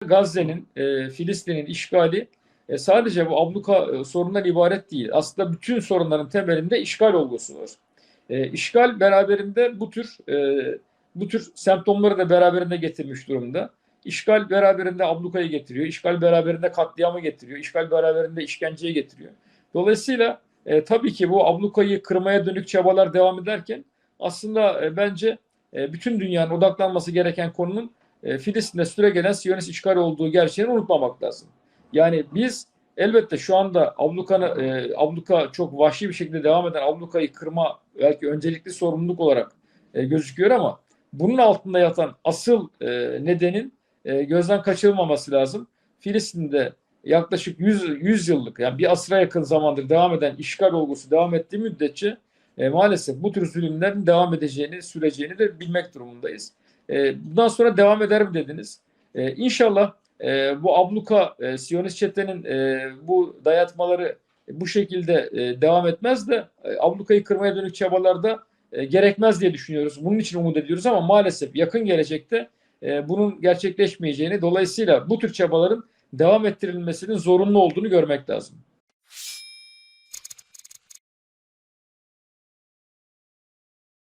Gazze'nin, e, Filistin'in işgali e, sadece bu abluka e, sorundan ibaret değil. Aslında bütün sorunların temelinde işgal olgusu var. E, işgal beraberinde bu tür e, bu tür semptomları da beraberinde getirmiş durumda. İşgal beraberinde ablukayı getiriyor. İşgal beraberinde katliamı getiriyor. İşgal beraberinde işkenceyi getiriyor. Dolayısıyla e, tabii ki bu ablukayı kırmaya dönük çabalar devam ederken aslında e, bence e, bütün dünyanın odaklanması gereken konunun e, Filistin'de süregelen Siyonist işgal olduğu gerçeğini unutmamak lazım. Yani biz elbette şu anda ablukanı, e, abluka çok vahşi bir şekilde devam eden ablukayı kırma belki öncelikli sorumluluk olarak e, gözüküyor ama bunun altında yatan asıl e, nedenin e, gözden kaçırılmaması lazım. Filistin'de yaklaşık 100, 100 yıllık yani bir asra yakın zamandır devam eden işgal olgusu devam ettiği müddetçe e, maalesef bu tür zulümlerin devam edeceğini, süreceğini de bilmek durumundayız. E, bundan sonra devam eder mi dediniz? E, inşallah e, bu abluka, e, Siyonist çetenin e, bu dayatmaları bu şekilde e, devam etmez de e, ablukayı kırmaya dönük çabalarda e, gerekmez diye düşünüyoruz. Bunun için umut ediyoruz ama maalesef yakın gelecekte e, bunun gerçekleşmeyeceğini dolayısıyla bu tür çabaların devam ettirilmesinin zorunlu olduğunu görmek lazım.